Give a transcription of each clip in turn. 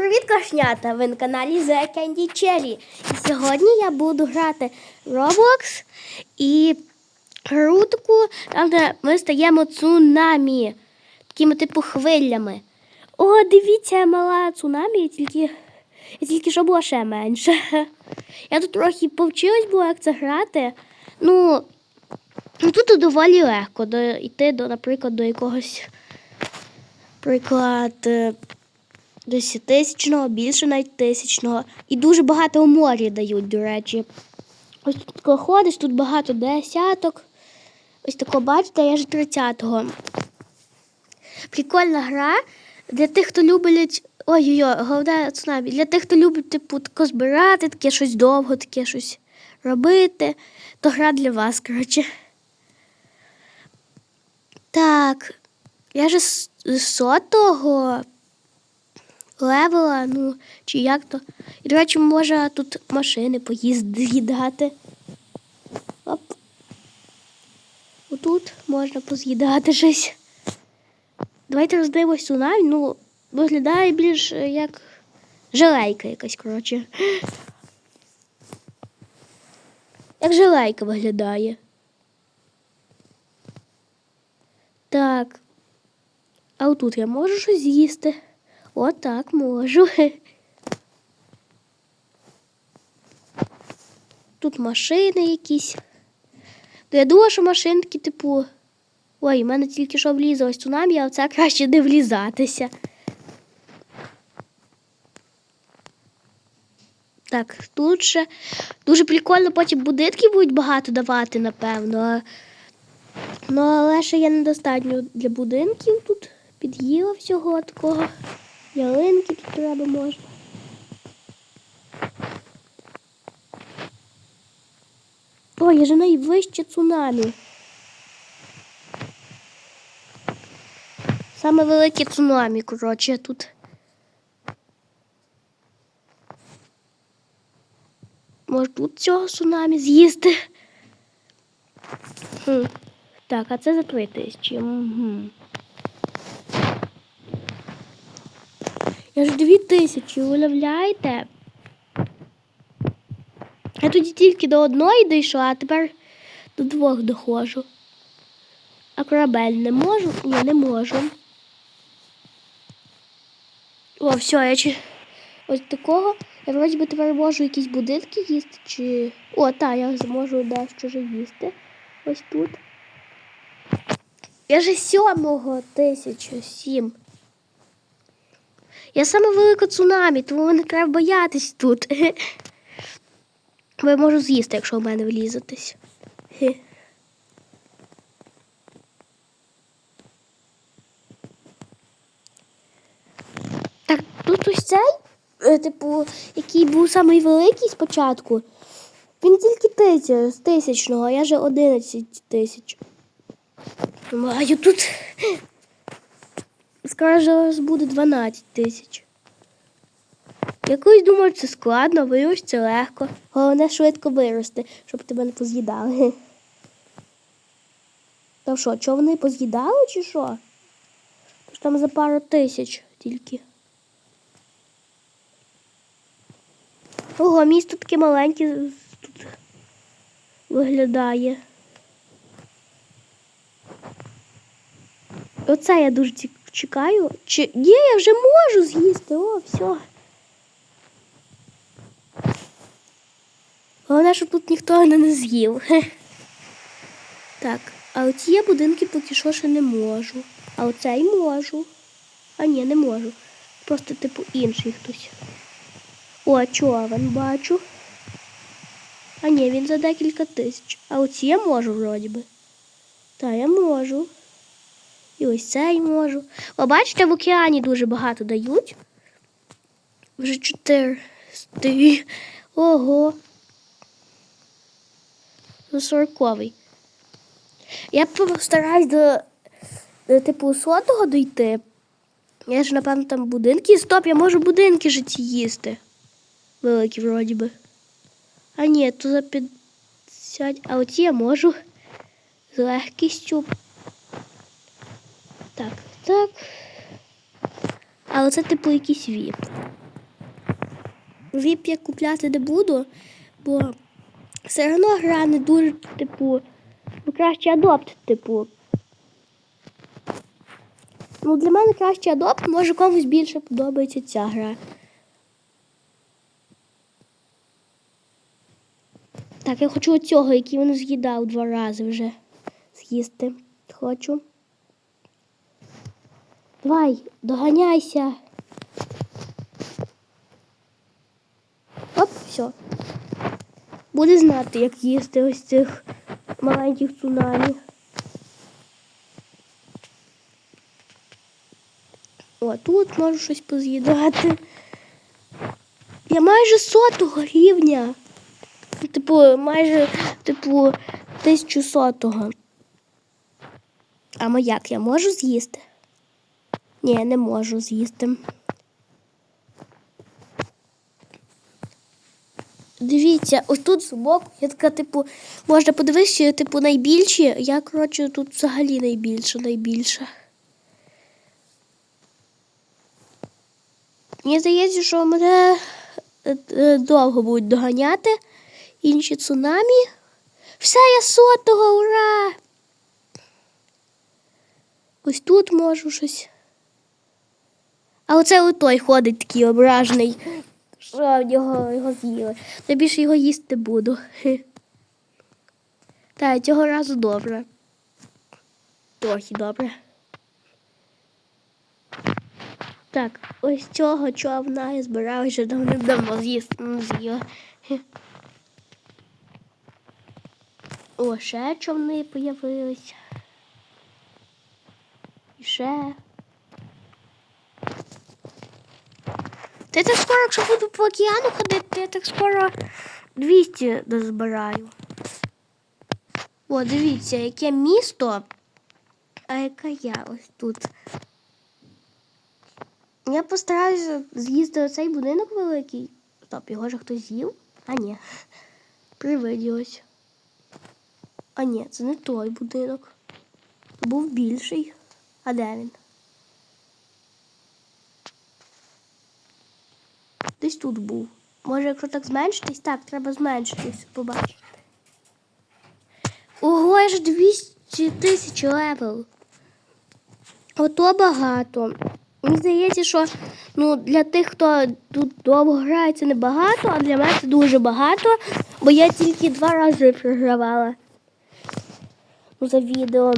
привіт, кошнята! Ви на каналі The Candy Cherry. І сьогодні я буду грати Roblox і гру там, де ми стаємо цунамі, такими типу хвилями. О, дивіться, мала цунамі, тільки, я тільки що була ще менше. Я тут трохи повчилась була, як це грати. Ну, тут доволі легко до, йти, до, наприклад, до якогось приклад. Десятитисячного, більше навіть тисячного. І дуже багато у морі дають, до речі. Ось тут коли ходиш, тут багато десяток. Ось тако, бачите, я ж 30-го. Прикольна гра для тих, хто любить. Ой-ой-ой, головне цунамі. Для тих, хто любить, типу, тако збирати, таке щось довго, таке щось робити. То гра для вас, коротше. Так. Я з з сотого левела, ну, чи як то. І, до речі, можна тут машини поїздати. Оп. Отут можна поз'їдати щось. Давайте роздивимось цунамі. Ну, виглядає більш е, як желейка якась, коротше. Як желейка виглядає. Так. А отут я можу щось з'їсти. Отак можу. Тут машини якісь. Я думала, що машинки, типу. Ой, в мене тільки що влізлось цунамі, а це краще не влізатися. Так, тут ще дуже прикольно, потім будинки будуть багато давати, напевно. Ну, але ще є недостатньо для будинків тут. Під'їла всього такого. Ялинки тут треба можна. О, я же найвище цунамі. Саме велике цунамі, коротше, тут. Може тут цього цунамі з'їсти. Хм. Так, а це за три тисячі. Угу. Я ж дві тисячі, уявляєте? Я тоді тільки до одної дійшла, а тепер до двох доходжу. А корабель не можу? Ні, не можу. О, все, я чи... Ось такого. Я вроді би тепер можу якісь будинки їсти, чи. О, так, я зможу дещо вже їсти. Ось тут. Я же сьомого тисячу, сім. Я саме велика цунамі, тому мене треба боятись тут. Бо я можу з'їсти, якщо в мене влізатись. Так, тут ось цей, е, типу, який був самий великий спочатку. Він тільки тисяч, з тисячного, а я же 11 тисяч. Маю тут. Зараз буде 12 тисяч. Якось думаю, це складно, виявилось це легко. Головне швидко вирости, щоб тебе не поз'їдали. Там що, човни поз'їдали чи що? Тож там за пару тисяч тільки. Ого, місто таке маленьке тут виглядає. Оце я дуже ці- чекаю. Чи... Ні, я вже можу з'їсти. О, все. Головне, щоб тут ніхто не з'їв. Так, а оці будинки поки що ще не можу. А оцей можу. А ні, не можу. Просто, типу, інший хтось. О, човен бачу. А ні, він за декілька тисяч. А оці я можу вроді би. Так, я можу. І ось цей можу. О, бачите, в океані дуже багато дають. Вже чотири. Сти. Ого. Це сороковий. Я постараюсь до, до типу сотого дійти. Я ж, напевно, там будинки. Стоп, я можу будинки житті їсти. Великі, вроді би. А ні, то за 50. А оці я можу з легкістю. Так, так. Але це типу якийсь віп. віп я купляти не буду, бо все одно гра не дуже, типу, ну краще адопт, типу. Ну, для мене краще адопт, може комусь більше подобається ця гра. Так, я хочу оцього, який він з'їдав два рази вже з'їсти. Хочу. Давай, доганяйся. Оп, все. Буде знати, як їсти ось цих маленьких цунамі. О, тут можу щось поз'їдати. Я майже сотого рівня. Типу, майже, типу, тисячу сотого. А маяк я можу з'їсти? Ні, не можу з'їсти. Дивіться, ось тут збоку є така, типу, можна подивитися, типу, найбільші. Я, коротше, тут взагалі найбільша, найбільша. Мені здається, що мене е, е, довго будуть доганяти. Інші цунамі. Все, я сотого, ура! Ось тут можу щось. А оце от той ходить такий ображений. Що в нього його з'їли. Я більше його їсти буду. Так, цього разу добре. Трохи добре. Так, ось цього човна я збирав вже давним-давно з'їсти з'їла. О, ще човни появилися. І ще. Та я так скоро, якщо буду по океану ходити, я так скоро 200 дозбираю. О, дивіться, яке місто, а яка я ось тут. Я постараюся з'їсти оцей будинок великий. Стоп, його ж хтось з'їв? А ні. Привиділось. А ні, це не той будинок. Був більший. А де він? Десь тут був. Може, якщо так зменшитись? Так, треба зменшитись, побачити. Ого, аж 200 тисяч левел. Ото багато. Мені здається, що ну, для тих, хто тут довго грає, це небагато, а для мене це дуже багато, бо я тільки два рази програвала за відео.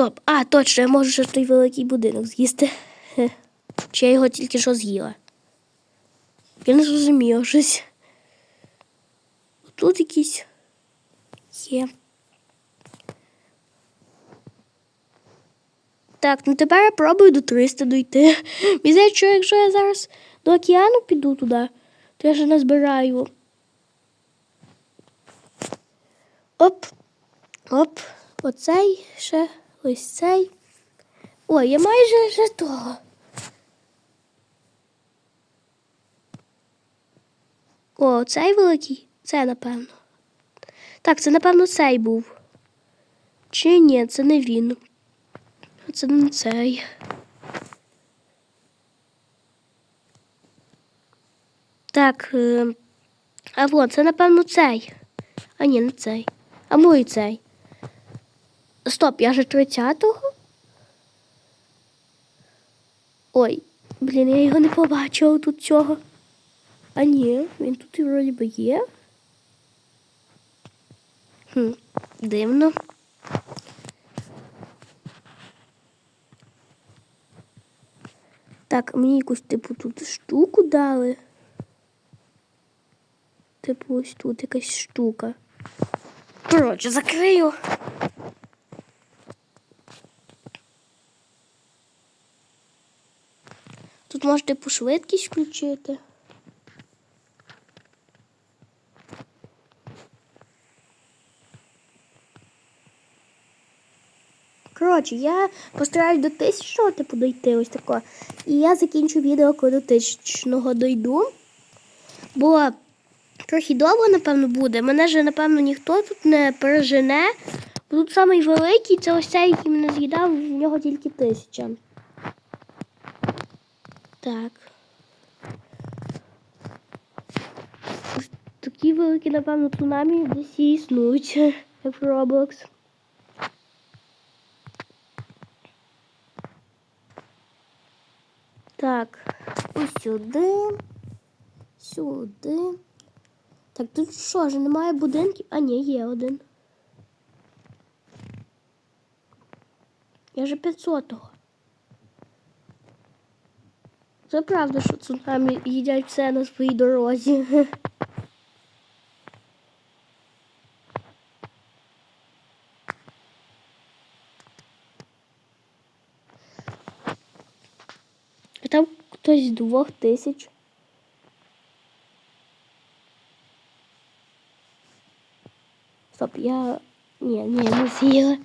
Стоп. А, точно, я можу ще той великий будинок з'їсти. Чи я його тільки що з'їла? Я не зрозуміла щось. Тут якісь є. Так, ну тепер я пробую до 300 дойти. Мені здається, що якщо я зараз до океану піду туди, то я ще назбираю. Оп, оп, оцей ще, ось цей. Ой, я майже вже того. О, цей великий? Це, напевно. Так, це, напевно, цей був. Чи ні, це не він. Це не цей. Так. Е, а от, це, напевно, цей. А ні, не цей. А мой цей. Стоп, я же 30-го? Ой, блін, я його не побачила тут цього. А ні, він тут і вроді би є. Хм, дивно. Так, мені якусь типу тут штуку дали. Типу, ось тут якась штука. Коротше, закрию. Можна типу швидкість включити. Коротше, я постараюсь до тисячного типу дойти ось тако. І я закінчу відео, коли до тисячного дойду. Бо трохи довго, напевно, буде. Мене же, напевно, ніхто тут не пережене. Бо тут самий великий, це ось цей, який мене з'їдав, в нього тільки тисяча. Так. Такі великі, напевно, цунамі десь і існують, як в Roblox. Так, ось сюди. Сюди. Так, тут що ж, немає будинків? А, ні, є один. Я же 500-го. Це правда, що цунамі їдять все на своїй дорозі. А там хтось з двох тисяч. Стоп, я. Ні, ні, не з'їла.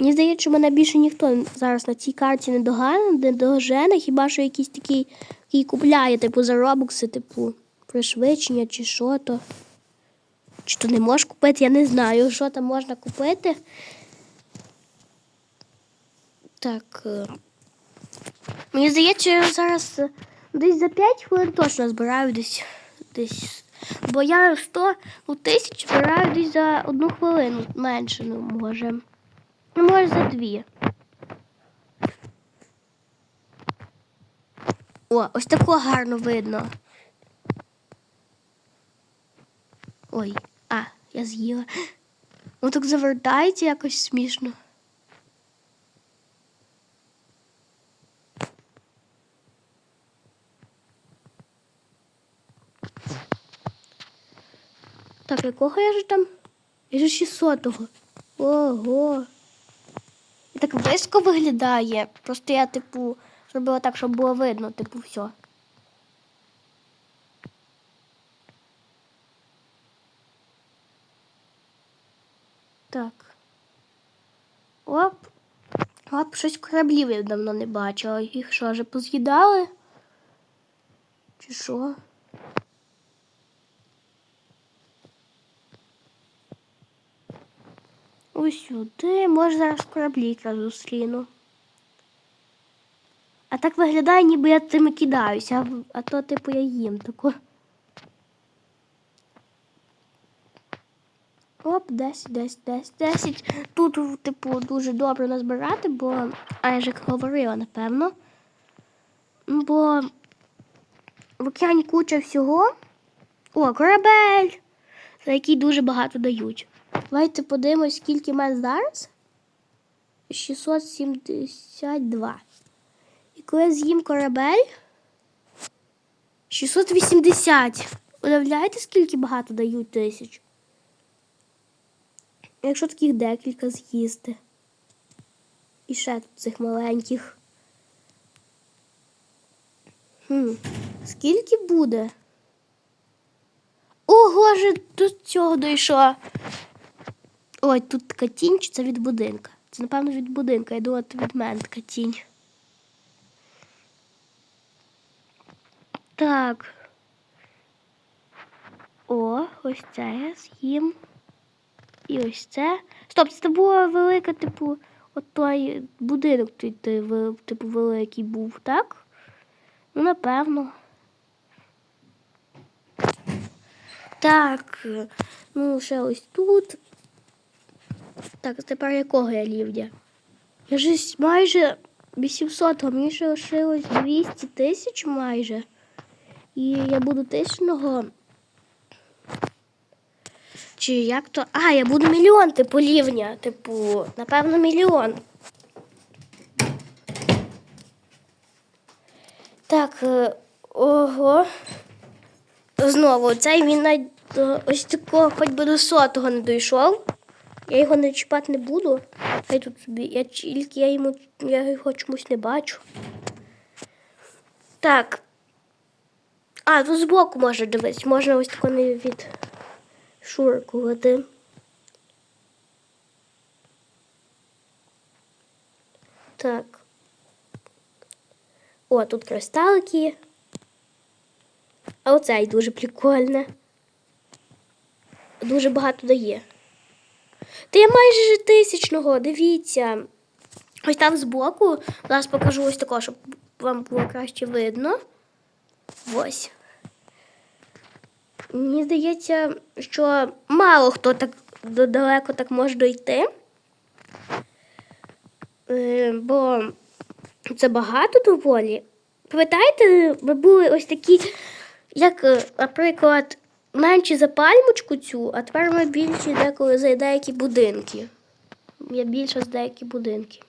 Мені здається, що мене більше ніхто зараз на цій карті не догане, не дожене, хіба що якийсь такий, який купляє, типу, за робокси, типу, пришвидшення чи що то. Чи то не можеш купити, я не знаю, що там можна купити. Так. е, Мені здається, я зараз е, десь за 5 хвилин точно збираю десь. десь. Бо я 100 ну, тисяч збираю десь за одну хвилину менше, ну, може. Ну, може, за дві. О, ось тако гарно видно. Ой, а, я з'їла. Ну так завертається якось смішно. Так, якого я ж там? Я ж 600-го. Ого. Так близько виглядає. Просто я, типу, зробила так, щоб було видно, типу, все. Так. Оп. Оп, щось кораблів я давно не бачила. Їх що, вже поз'їдали? Чи що? Ось сюди. Може зараз кораблі якраз зустріну. А так виглядає, ніби я цими кидаюся, а, то, типу, я їм тако. Оп, 10, 10, 10, 10. Тут, типу, дуже добре назбирати, бо, а я як говорила, напевно. Бо в океані куча всього. О, корабель! За який дуже багато дають. Давайте подивимось, скільки мене зараз. 672. І коли я з'їм корабель. 680. Уявляєте, скільки багато дають тисяч? Якщо таких декілька з'їсти. І ще тут цих маленьких. Хм. Скільки буде? Ого, же до цього дійшло. Ой, тут така тінь, чи це від будинка? Це, напевно, від будинка. Я думала, від мене така тінь. Так. О, ось це я з'їм. І ось це. Стоп, це була велика, типу, от той будинок, типу, великий був, так? Ну, напевно. Так, ну ще ось тут. Так, тепер якого я рівня? Я ж майже 800, а мені ще лишилось 200 тисяч майже. І я буду тисячного. Чи як то. А, я буду мільйон, типу, рівня. Типу, напевно, мільйон. Так, е, ого. Знову, цей він навіть ось такого, хоч би до сотого не дійшов. Я його не чіпати не буду. Хай тут собі. Я тільки я йому я його чомусь не бачу. Так. А, тут збоку можна дивитися. Можна ось тако не від шуркувати. Так. О, тут кристалики. А оцей дуже прикольне. Дуже багато дає. Та я майже тисячного, дивіться. Ось там збоку. Зараз покажу ось такого, щоб вам було краще видно. Ось. Мені здається, що мало хто так далеко так може дойти. Е, бо це багато доволі. Пам'ятаєте, ви були ось такі, як, е, наприклад, менші за пальмочку цю, а тепер ми більші деколи за деякі будинки. Я більше за деякі будинки.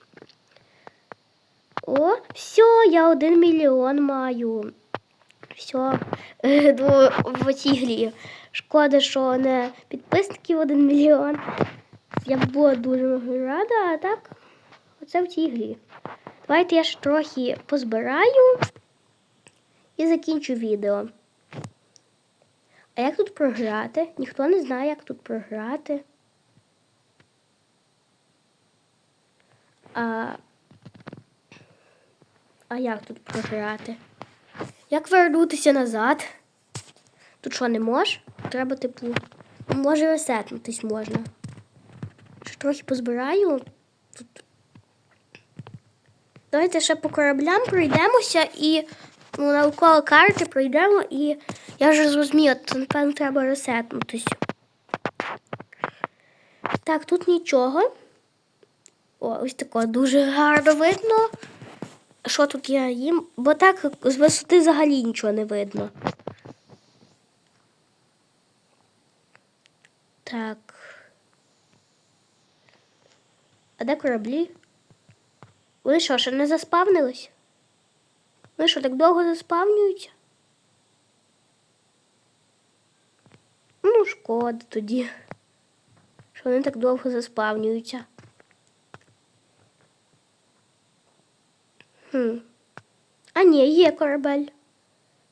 О, все, я один мільйон маю. Все, в цій грі. Шкода, що не підписників один мільйон. Я б була дуже рада, а так, оце в цій грі. Давайте я ще трохи позбираю і закінчу відео. А як тут програти? Ніхто не знає, як тут програти. А, а як тут програти? Як вернутися назад? Тут що, не можеш? Треба теплу. Може ресетнутись можна. Ще трохи позбираю. Тут. Давайте ще по кораблям пройдемося і ну, навколо карти пройдемо і я вже зрозуміла, то напевно треба ресетнутись. Так, тут нічого. О, ось тако дуже гарно видно. Що тут я їм? Бо так з висоти взагалі нічого не видно. Так. А де кораблі? Вони що, ще не заспавнились? Вони що, так довго заспавнюються? Ну, шкода тоді. Що вони так довго заспавнюються. Хм. А ні, є корабель.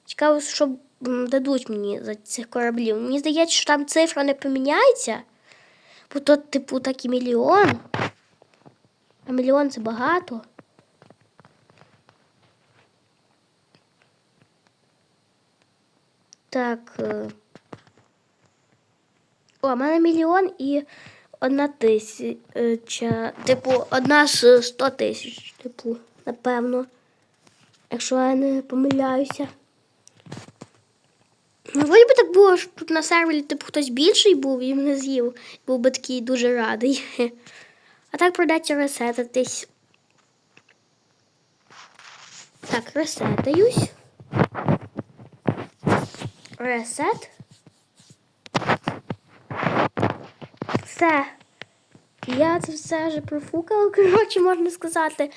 Цікаво, що дадуть мені за цих кораблів. Мені здається, що там цифра не поміняється. Бо то, типу, так і мільйон. А мільйон це багато. Так. е. О, у мене мільйон і одна тисяча. Типу, одна з сто тисяч, типу, напевно. Якщо я не помиляюся. Ну, вроді би так було, що тут на сервері, типу, хтось більший був і мене з'їв. Був би такий дуже радий. А так придеться ресетитись. Так, ресетаюсь. Ресет. Все. Я це все вже профукала, коротше, можна сказати.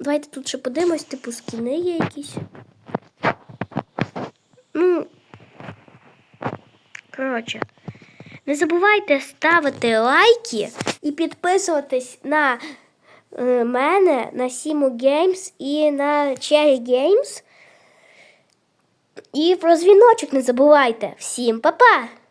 Давайте тут ще подивимось, типу, скіни є якісь. Ну, коротше, не забувайте ставити лайки і підписуватись на е, мене, на Сіму Games і на Cherry Games. І про дзвіночок не забувайте. Всім па-па!